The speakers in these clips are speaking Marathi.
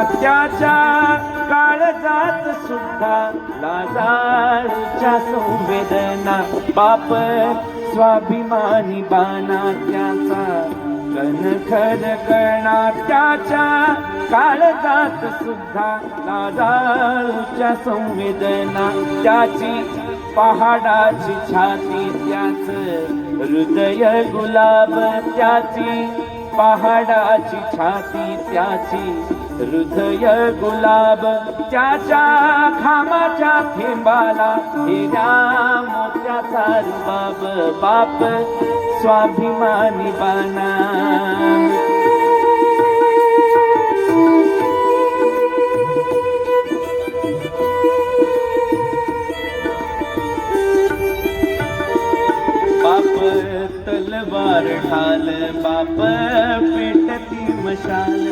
त्याच्या काळजात सुद्धा लाजाळूच्या संवेदना बाप स्वाभिमानी बाना त्याचा. कणखर करणा त्याच्या काळजात सुद्धा लाजाळूच्या संवेदना त्याची पहाडाची छाती त्याच. हृदय गुलाब त्याची पहाडाची छाती त्याची हृदय गुलाब त्याच्या खामाच्या थेंबाला हिऱ्या मोत्याचा रुबाब बाप स्वाभिमानी बाना बाप तलवार ढाल बाप पेटती मशाल.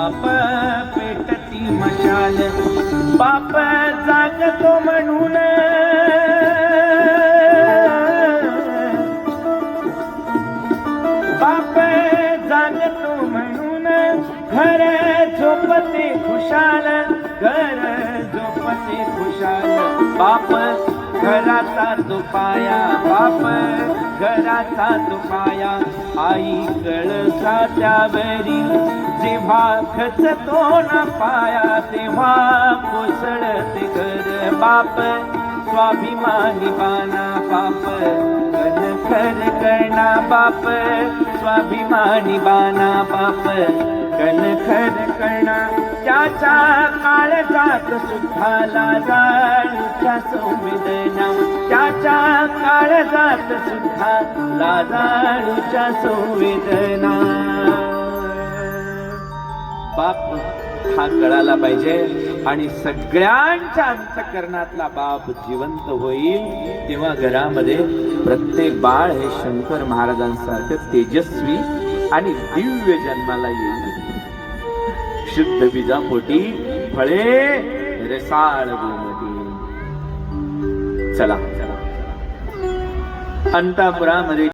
पाप बाप पेटती मशाल. बाप जागतो म्हणून. बाप जागतो म्हणून. घर झोपते खुशाल. घर झोपते खुशाल. बाप घराचा दुपाया. बाप घराचा दुपाया. आई कळसा त्यावरी जेव्हा खचतो ना पाया तेव्हा कोसळत घर बाप. स्वाभिमानी बाना बाप कणखर करणा बाप. स्वाभिमानी बाना बाप कन कणखर करणा त्याच्या काळजात सुद्धा लाजाळूच्या संवेदना. त्याच्या काळजात सुद्धा लाजाळूच्या संवेदना. बाप हा कळाला पाहिजे आणि सगळ्यांच्या अंतकरणातला बाप जिवंत होईल तेव्हा घरामध्ये प्रत्येक बाळ हे शंकर महाराजांसारखं तेजस्वी आणि दिव्य जन्माला येईल. शुद्ध बीजापोटी फळे रसाळ गोमटी चला. अंतापुरामध्ये